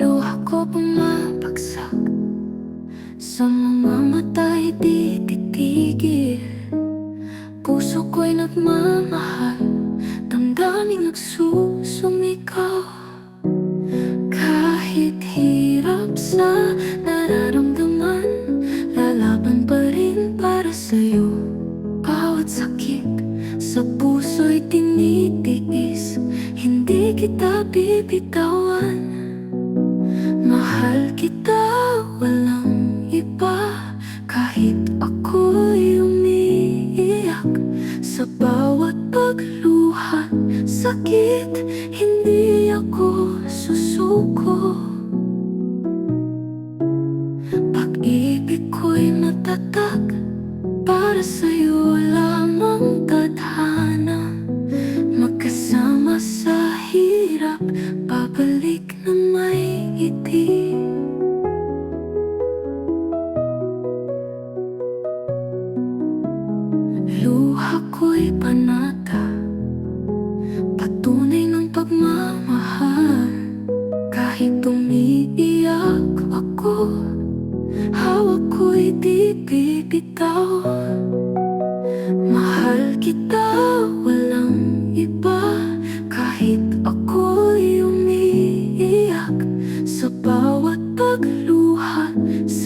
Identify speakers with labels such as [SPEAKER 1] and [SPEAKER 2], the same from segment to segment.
[SPEAKER 1] Luha ko pumapagsak Sa mga mata hindi titigil. Puso ko'y nagmamahal Damdaming nagsusumikaw Kahit hirap sa nararamdaman Lalaban pa rin para sa'yo. Hindi kita bibitawan. Mahal kita, walang iba. Kahit ako'y umiiyak Sa bawat pagluha Sakit, hindi ako susuko. Pag-ibig ko'y matatag Para sa'yo hirap Babalik na may ngiti. Luha ko'y panata Patunay ng pagmamahal. Kahit umiiyak ako Hawak ko'y di bibitaw. Mahal kita,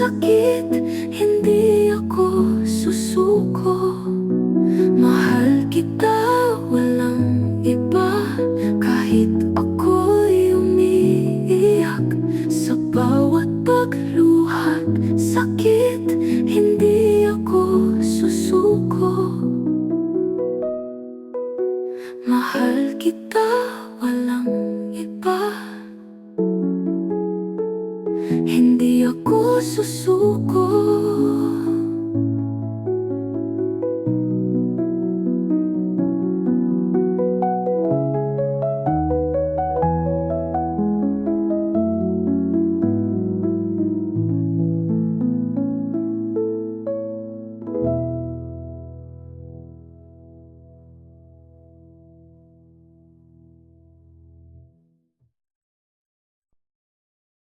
[SPEAKER 1] Sakit, Hindi ako susuko